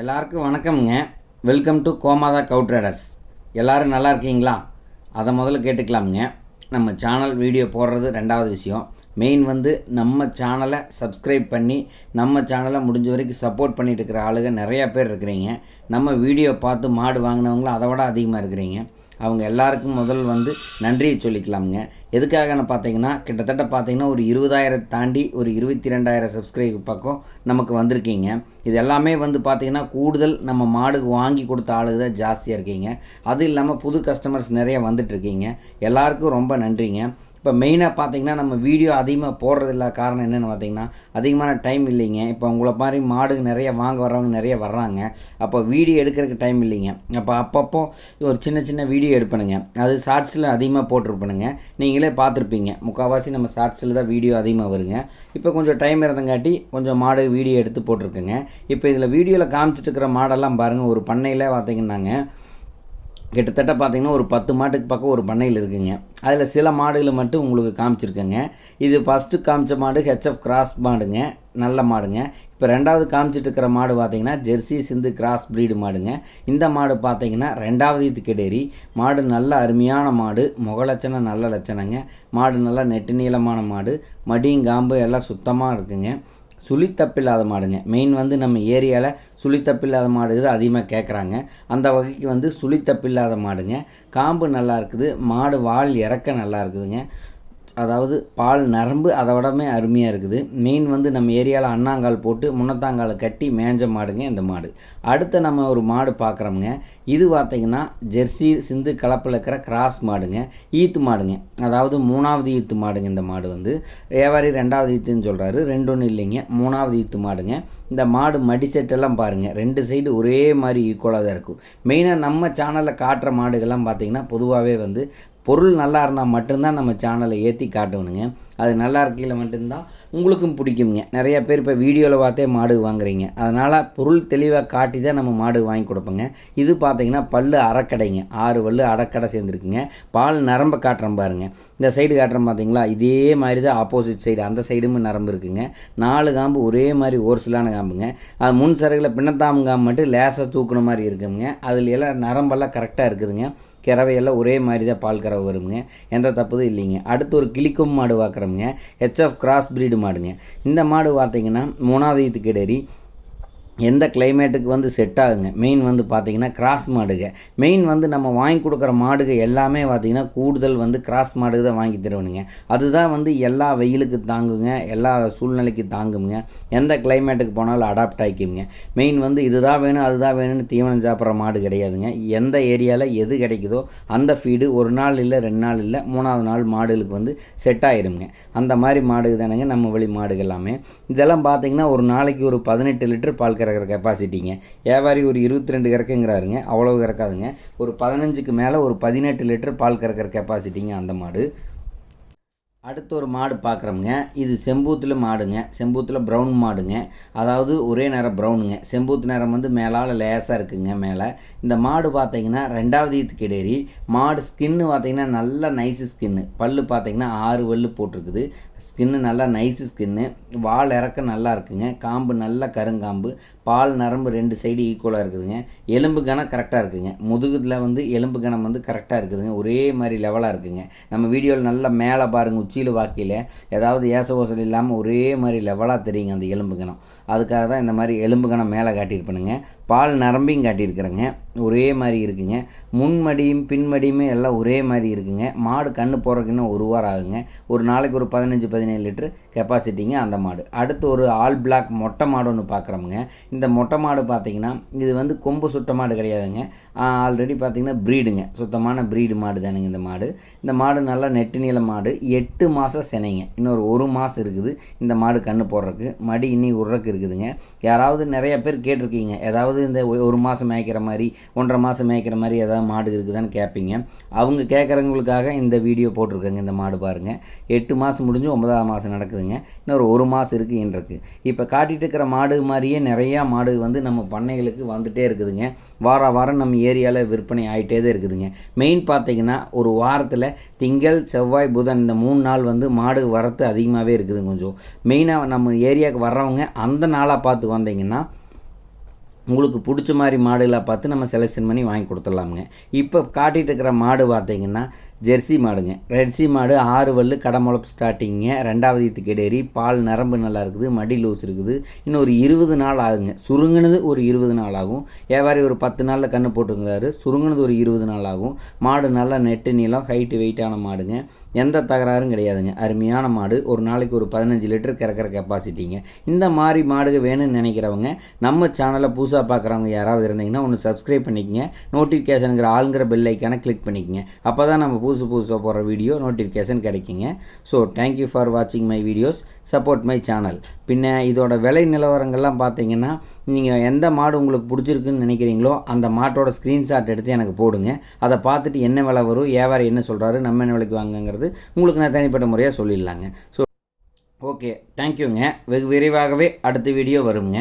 எல்லாருக்கும் வணக்கம்ங்க. Welcome to Gomatha கவுட் ட்ரேடர்ஸ் எல்லோரும் நல்லா இருக்கீங்களா? அதை முதல்ல கேட்டுக்கலாமுங்க. நம்ம சேனல் வீடியோ போடுறது ரெண்டாவது விஷயம். மெயின் வந்து நம்ம சேனலை சப்ஸ்கிரைப் பண்ணி நம்ம சேனலை முடிஞ்ச வரைக்கும் சப்போர்ட் பண்ணிட்டு இருக்கிற ஆளுங்க நிறையா பேர் இருக்கிறீங்க. நம்ம வீடியோ பார்த்து மாடு வாங்கினவங்களும் அதை விட அதிகமாக இருக்கிறீங்க. அவங்க எல்லாருக்கும் முதல் வந்து நன்றியை சொல்லிக்கலாமுங்க. எதுக்காகன்னு பார்த்தீங்கன்னா கிட்டத்தட்ட பார்த்தீங்கன்னா ஒரு இருபதாயிரம் தாண்டி ஒரு இருபத்தி ரெண்டாயிரம் சப்ஸ்கிரைப் பக்கம் நமக்கு வந்திருக்கீங்க. இது எல்லாமே வந்து பார்த்திங்கன்னா கூடுதல் நம்ம மாடுக்கு வாங்கி கொடுத்த ஆளுங்க தான் ஜாஸ்தியாக இருக்கீங்க. அது இல்லாமல் புது கஸ்டமர்ஸ் நிறைய வந்துட்டுருக்கீங்க எல்லாருக்கும் ரொம்ப நன்றிங்க. இப்போ மெயினாக பார்த்தீங்கன்னா நம்ம வீடியோ அதிகமாக போடுறது இல்லை காரணம் என்னென்னு பார்த்தீங்கன்னா அதிகமான டைம் இல்லைங்க. இப்போ உங்களை மாதிரி மாடு நிறைய வாங்க வர்றவங்க நிறைய வர்றாங்க. அப்போ வீடியோ எடுக்கிறதுக்கு டைம் இல்லைங்க. அப்போ அப்பப்போ ஒரு சின்ன சின்ன வீடியோ எடுப்பணுங்க அது ஷார்ட்ஸில் அதிகமாக போட்டிருப்பணுங்க நீங்களே பார்த்துருப்பீங்க. முக்கால்வாசி நம்ம ஷார்ட்ஸில் தான் வீடியோ அதிகமாக வருங்க. இப்போ கொஞ்சம் டைம் இருந்தங்காட்டி கொஞ்சம் மாடு வீடியோ எடுத்து போட்டிருக்குங்க. இப்போ இதில் வீடியோவில் காமிச்சிட்டு இருக்கிற மாடெல்லாம் பாருங்கள் ஒரு பண்ணையில் பார்த்தீங்கன்னாங்க கிட்டத்தட்ட பார்த்தீங்கன்னா ஒரு பத்து மாட்டுக்கு பக்கம் ஒரு பண்ணையில் இருக்குங்க. அதில் சில மாடுகளை மட்டும் உங்களுக்கு காமிச்சிருக்கேங்க. இது ஃபஸ்ட்டு காமிச்ச மாடு ஹெச்எஃப் கிராஸ் மாடுங்க. நல்ல மாடுங்க. இப்போ ரெண்டாவது காமிச்சிட்டு இருக்கிற மாடு பார்த்தீங்கன்னா ஜெர்சி சிந்து கிராஸ் ப்ரீடு மாடுங்க. இந்த மாடு பார்த்தீங்கன்னா ரெண்டாவது இது கிடேரி மாடு நல்ல அருமையான மாடு. முக லட்சணம் நல்ல லட்சணங்க. மாடு நல்லா நெட்டு நீளமான மாடு. மடியும் காம்பு எல்லாம் சுத்தமாக இருக்குங்க. சுழித்தப்பில்லாத மாடுங்க. மெயின் வந்து நம்ம ஏரியாவில் சுழித்தப்பில்லாத மாடு தான் அதிகமாக கேட்குறாங்க அந்த வகைக்கு வந்து சுழித்தப்பில்லாத மாடுங்க. காம்பு நல்லா இருக்குது. மாடு வால் இறக்க நல்லா இருக்குதுங்க. அதாவது பால் நரம்பு அதை விடமே அருமையாக இருக்குது. மெயின் வந்து நம்ம ஏரியாவில் அண்ணாங்கால் போட்டு முன்னத்தாங்கால் கட்டி மேஞ்ச மாடுங்க இந்த மாடு. அடுத்து நம்ம ஒரு மாடு பார்க்குறோமுங்க இது பார்த்திங்கன்னா ஜெர்சி சிந்து கலப்பில் இருக்கிற கிராஸ் மாடுங்க. ஈத்து மாடுங்க. அதாவது மூணாவது ஈத்து மாடுங்க இந்த மாடு வந்து. வியாபாரி ரெண்டாவது ஈத்துன்னு சொல்கிறாரு ரெண்டு ஒன்றும் இல்லைங்க. மூணாவது ஈத்து மாடுங்க. இந்த மாடு மடி செட்டெல்லாம் பாருங்கள் ரெண்டு சைடு ஒரே மாதிரி ஈக்குவலாக தான் இருக்கும். மெயினாக நம்ம சேனலில் காட்டுற மாடுகள்லாம் பார்த்திங்கன்னா பொதுவாகவே வந்து பொருள் நல்லா இருந்தால் மட்டும்தான் நம்ம சேனலை ஏற்றி காட்டணுங்க. அது நல்லா இருக்கையில் மட்டும்தான் உங்களுக்கும் பிடிக்குங்க நிறையா பேர் இப்போ வீடியோவில் பார்த்தே மாடு வாங்குறீங்க. அதனால் பொருள் தெளிவாக காட்டி தான் நம்ம மாடு வாங்கி கொடுப்போங்க. இது பார்த்தீங்கன்னா பல்லு அறக்கடைங்க. ஆறு பல்லு அறக்கடை சேர்ந்துருக்குங்க. பால் நரம்பை காட்டுறோம் பாருங்கள் இந்த சைடு காட்டுறோம் பார்த்தீங்களா? இதே மாதிரி தான் ஆப்போசிட் சைடு அந்த சைடும் நரம்பு இருக்குங்க. நாலு காம்பு ஒரே மாதிரி ஒரு சிலான காம்புங்க. அது முன் சரகில் பின்னத்தாம்பு காம்பு மட்டும் லேசாக தூக்குன மாதிரி இருக்குங்க. அதில் எல்லாம் நரம்பெல்லாம் கரெக்டாக இருக்குதுங்க. கிரவையெல்லாம் ஒரே மாதிரி தான் பால் கறவை வருங்க எந்த தப்புதும் இல்லைங்க. அடுத்து ஒரு கிளிக்கும் மாடு பார்க்குறோமுங்க ஹெச்எஃப் கிராஸ் பிரீடு மாடுங்க. இந்த மாடு பார்த்தீங்கன்னா மூணாவது ஈத்து எந்த கிளைமேட்டுக்கு வந்து செட் ஆகுங்க? மெயின் வந்து பார்த்திங்கன்னா கிராஸ் மாடுக. மெயின் வந்து நம்ம வாங்கி கொடுக்குற மாடுக எல்லாமே பார்த்திங்கன்னா கூடுதல் வந்து கிராஸ் மாடுக தான் வாங்கி தருவணுங்க அதுதான் வந்து எல்லா வெயிலுக்கு தாங்குங்க. எல்லா சூழ்நிலைக்கு தாங்குங்க. எந்த கிளைமேட்டுக்கு போனாலும் அடாப்ட் ஆகிக்குங்க மெயின் வந்து இதுதான் வேணும் அதுதான் வேணும்னு தீவனம் சாப்பிட்ற மாடு கிடையாதுங்க. எந்த ஏரியாவில் எது கிடைக்குதோ அந்த ஃபீடு ஒரு நாள் இல்லை ரெண்டு நாள் இல்லை மூணாவது நாள் மாடுகளுக்கு வந்து செட் ஆயிருங்க அந்த மாதிரி மாடுக்கு தானேங்க நம்ம வழி மாடுகள் எல்லாமே. இதெல்லாம் பார்த்திங்கன்னா ஒரு நாளைக்கு ஒரு பதினெட்டு லிட்டர் பால் கறக்கிற கெப்பாசிட்டிங்க வியாபாரி ஒரு இருபத்தி ரெண்டு கறக்குங்கிறாருங்க. அவ்வளோ கறக்காதுங்க. ஒரு பதினஞ்சுக்கு மேலே ஒரு பதினெட்டு லிட்டர் பால் கறக்கிற கெப்பாசிட்டிங்க அந்த மாடு. அடுத்து ஒரு மாடு பார்க்குறோமுங்க. இது செம்பூத்தில் மாடுங்க. செம்பூத்தில் ப்ரௌன் மாடுங்க. அதாவது ஒரே நேரம் ப்ரௌனுங்க செம்பூத்து நேரம் வந்து மேலால் லேசாக இருக்குங்க மேலே. இந்த மாடு பார்த்தீங்கன்னா ரெண்டாவது ஈத்து கிடேறி மாடு ஸ்கின்னு பார்த்தீங்கன்னா நல்லா நைஸு ஸ்கின்னு பல்லு பார்த்தீங்கன்னா ஆறு வல்லு போட்டிருக்குது. ஸ்கின்னு நல்லா நைஸு ஸ்கின்னு வால் இறக்க நல்லா இருக்குங்க. காம்பு நல்ல கருங்காம்பு. பால் நரம்பு ரெண்டு சைடு ஈக்குவலாக இருக்குதுங்க. எலும்பு கணம் கரெக்டாக இருக்குங்க. முதுகுல வந்து எலும்பு கணம் வந்து கரெக்டாக இருக்குதுங்க. ஒரே மாதிரி லெவலாக இருக்குங்க. நம்ம வீடியோவில் நல்லா மேலே பாருங்கள் உச்சியில் வாக்கியில் ஏதாவது ஏச இல்லாமல் ஒரே மாதிரி லெவலாக தெரியுங்க அந்த எலும்புகணம் அதுக்காக தான் இந்த மாதிரி எலும்புகணம் மேலே காட்டியிருப்பேனுங்க. பால் நரம்பியும் காட்டியிருக்கிறேங்க. ஒரே மாதிரி இருக்குங்க. முன்மடியும் பின்மடியுமே எல்லாம் ஒரே மாதிரி இருக்குங்க. மாடு கண்ணு போடுறதுக்கு ஒரு வாரம் ஆகுங்க. ஒரு நாளைக்கு ஒரு பதினஞ்சு பதினேழு லிட்டரு கெப்பாசிட்டிங்க அந்த மாடு. அடுத்து ஒரு ஆல் பிளாக் மொட்டை மாடு ஒன்று பார்க்குறோமுங்க இந்த மொட்டை மாடு பார்த்தீங்கன்னா இது வந்து கொம்பு சுட்ட மாடு கிடையாதுங்க. ஆல்ரெடி பார்த்தீங்கன்னா ப்ரீடுங்க சுத்தமான ப்ரீடு மாடு தானுங்க இந்த மாடு. இந்த மாடு நல்லா நெட்டு நீள மாடு. எட்டு மாதம் சினைங்க. இன்னொரு ஒரு மாதம் இருக்குது. இந்த மாடு கண்ணு போடுறதுக்கு. மடி இன்னி விட்றக்கு இருக்குதுங்க. யாராவது நிறைய பேர் கேட்டிருக்கீங்க. ஏதாவது இந்த ஒரு மாதம் மேய்க்கிற மாதிரி ஒன்றரை மாதம் மேய்க்கிற மாதிரி ஏதாவது மாடு இருக்குதான்னு கேட்பீங்க அவங்க கேட்குறவங்களுக்காக இந்த வீடியோ போட்டிருக்கேங்க. இந்த மாடு பாருங்கள் எட்டு மாதம் முடிஞ்சு ஒன்பதாம் மாதம் நடக்குதுங்க. இன்னொரு ஒரு மாதம் இருக்குது இன்றைக்கு. இப்போ காட்டிகிட்டு இருக்கிற மாடு மாதிரியே நிறையா மாடு வந்து நம்ம பண்ணைகளுக்கு வந்துகிட்டே இருக்குதுங்க. வார வாரம் நம்ம ஏரியாவில் விற்பனை ஆகிட்டே தான் இருக்குதுங்க. மெயின் பார்த்தீங்கன்னா ஒரு வாரத்தில் திங்கள் செவ்வாய் புதன் இந்த மூணு நாள் வந்து மாடு வரத்து அதிகமாகவே இருக்குது கொஞ்சம். மெயினாக நம்ம ஏரியாவுக்கு வர்றவங்க அந்த நாளாக பார்த்து வந்தீங்கன்னா உங்களுக்கு பிடிச்ச மாதிரி மாடுகளாக பார்த்து நம்ம செலெக்ஷன் பண்ணி வாங்கி கொடுத்துடலாமுங்க. இப்போ காட்டிகிட்டு இருக்கிற மாடு பார்த்தீங்கன்னா ஜெர்சி மாடுங்க. ஜெர்சி மாடு ஆறு வல்லு கடமுளப்பு ஸ்டார்டிங்க ரெண்டாவது ஈத்து கெடேரி. பால் நரம்பு நல்லா இருக்குது. மடி லூஸ் இருக்குது. இன்னும் ஒரு இருபது நாள் ஆகுங்க. சுருங்கினது ஒரு இருபது நாள் ஆகும். வியாபாரி ஒரு பத்து நாளில் கன்று போட்டுருந்தாரு சுருங்கினது ஒரு இருபது நாள் ஆகும். மாடு நல்லா நெட்டு நீளம் ஹைட்டு வெயிட்டான மாடுங்க. எந்த தகராறும் கிடையாதுங்க. அருமையான மாடு. ஒரு நாளைக்கு ஒரு பதினஞ்சு லிட்டர் கறக்கிற கெப்பாசிட்டிங்க இந்த மாதிரி மாடுக வேணும்னு நினைக்கிறவங்க நம்ம சேனலை புதுசாக பார்க்குறவங்க யாராவது இருந்தீங்கன்னா ஒன்று சப்ஸ்கிரைப் பண்ணிக்கங்க. நோட்டிஃபிகேஷனுங்கிற ஆளுங்கிற பெல் ஐக்கானை கிளிக் பண்ணிக்கங்க. அப்போ தான் நம்ம புதுசு புதுசாக போடுற வீடியோ நோட்டிஃபிகேஷன் கிடைக்குங்க. ஸோ தேங்க்யூ ஃபார் வாட்சிங் my videos support my channel பின்ன இதோட விலை நிலவரங்கள்லாம் பார்த்தீங்கன்னா நீங்கள் எந்த மாடு உங்களுக்கு பிடிச்சிருக்குன்னு நினைக்கிறீங்களோ அந்த மாட்டோட ஸ்க்ரீன்ஷாட் எடுத்து எனக்கு போடுங்க. அதை பார்த்துட்டு என்ன விலை வரும் வியாபாரம் என்ன சொல்கிறாரு நம்ம என்ன விலைக்கு வாங்குங்கிறது உங்களுக்கு நான் தனிப்பட்ட முறையாக சொல்லிடலாங்க. ஸோ ஓகே தேங்க்யூங்க வெகு விரைவாகவே அடுத்த வீடியோ வருங்க